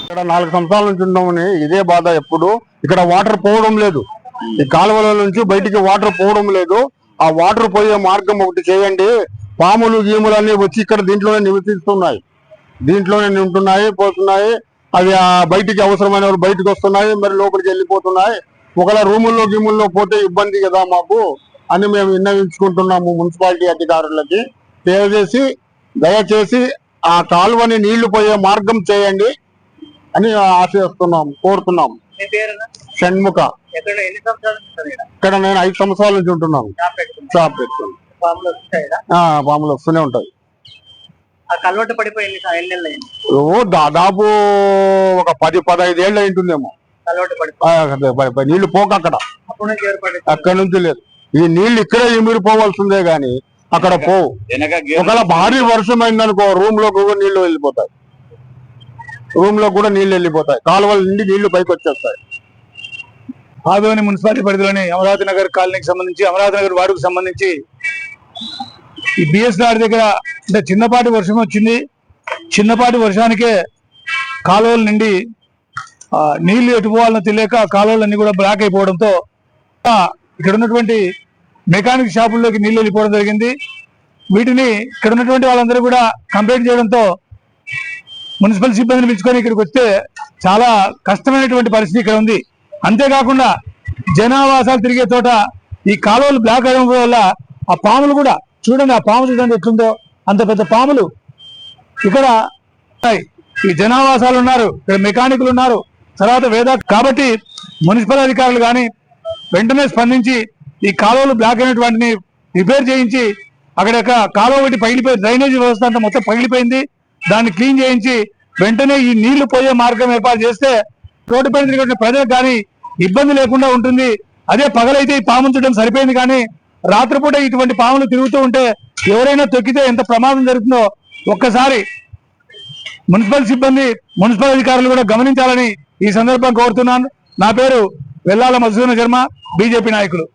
ఇక్కడ నాలుగు సంవత్సరాల నుంచి ఉన్నామని ఇదే బాధ ఎప్పుడు. ఇక్కడ వాటర్ పోవడం లేదు. ఈ కాలువల నుంచి బయటికి వాటర్ పోవడం లేదు. ఆ వాటర్ పోయే మార్గం ఒకటి చేయండి. పాములు గీములు అన్ని వచ్చి ఇక్కడ దీంట్లోనే నివసిస్తున్నాయి. దీంట్లోనే ఉంటున్నాయి పోతున్నాయి. అవి ఆ బయటికి అవసరమైన బయటకు వస్తున్నాయి మరి లోపలికి వెళ్ళిపోతున్నాయి. ఒకవేళ రూముల్లో గీముల్లో పోతే ఇబ్బంది కదా మాకు అని మేము విన్నవించుకుంటున్నాము మున్సిపాలిటీ అధికారులకి. దయచేసి దయచేసి ఆ కాలువని నీళ్ళు పోయే మార్గం చేయండి అని ఆశిస్తున్నాం కోరుతున్నాం షణ్ముఖ. ఇక్కడ? నేను ఐదు సంవత్సరాల నుంచి ఉంటున్నాను. షాప్ పెట్టుకుంది షాప్ పెట్టుకుని ఫామ్లో వచ్చాయి ఆ, పాములు వస్తూనే ఉంటాయి. ఆ కల్వట్టు పడిపోయి ఎన్ని ఎన్ని నెలలు అయింది? ఓ దాదాపు ఒక పది పదహైదు ఏళ్ళు అయింటుందేమో. నీళ్ళు పోక అక్కడ. అక్కడ నుంచి లేదు. ఈ నీళ్ళు ఇక్కడే ఇమిరిపోవాల్సిందే గాని అక్కడ పోవు. ఒకవేళ భారీ వర్షం అయిందనుకో రూమ్లో కూడా నీళ్ళు వెళ్ళిపోతాయి. రూమ్లో కూడా నీళ్ళు వెళ్ళిపోతాయి. కాలువల నుండి నీళ్ళు పైకి వచ్చేస్తాయి. ఆదోని మున్సిపాలిటీ పరిధిలోని అమరావతి నగర్ కాలనీకి సంబంధించి అమరావతి నగర్ వార్డుకు సంబంధించి ఈ బిఎస్ నాడు దగ్గర అంటే చిన్నపాటి వర్షం వచ్చింది. చిన్నపాటి వర్షానికే కాలువల నుండి నీళ్ళు ఎటు పోవాలనో తెలియక కాలువలన్నీ కూడా బ్లాక్ అయిపోవడంతో ఇక్కడ ఉన్నటువంటి మెకానిక్ షాపుల్లోకి నీళ్ళు వెళ్ళిపోవడం జరిగింది. వీటిని ఇక్కడ ఉన్నటువంటి వాళ్ళందరూ కూడా కంప్లైంట్ చేయడంతో మున్సిపల్ సిబ్బందిని పిలుచుకొని ఇక్కడికి వస్తే చాలా కష్టమైనటువంటి పరిస్థితి ఇక్కడ ఉంది. అంతేకాకుండా జనావాసాలు తిరిగే చోట ఈ కాలువలు బ్లాక్ అవ్వడం వల్ల ఆ పాములు కూడా చూడండి ఆ పాము చూడండి ఎట్లుందో అంత పెద్ద పాములు. ఇక్కడ ఈ జనావాసాలు ఉన్నారు ఇక్కడ మెకానికులు ఉన్నారు. తర్వాత వేద కాబట్టి మున్సిపల్ అధికారులు కానీ వెంటనే స్పందించి ఈ కాలువలు బ్లాక్ అయినటువంటిని రిపేర్ చేయించి అక్కడ ఒక కాలువ ఒకటి పగిలిపోయి డ్రైనేజీ వ్యవస్థ అంతా మొత్తం పగిలిపోయింది. దాన్ని క్లీన్ చేయించి వెంటనే ఈ నీళ్ళు పోయే మార్గం ఏర్పాటు చేస్తే రోడ్డు పైన ప్రజలకు కానీ ఇబ్బంది లేకుండా ఉంటుంది. అదే పగలైతే ఈ పాములు చూడడం సరిపోయింది కానీ రాత్రిపూట ఇటువంటి పాములు తిరుగుతూ ఉంటే ఎవరైనా తొక్కితే ఎంత ప్రమాదం జరుగుతుందో ఒక్కసారి మున్సిపల్ సిబ్బంది మున్సిపల్ అధికారులు కూడా గమనించాలని ఈ సందర్భం కోరుతున్నాను. నా పేరు వెల్లాల మధుసూదన శర్మ బీజేపీ నాయకులు.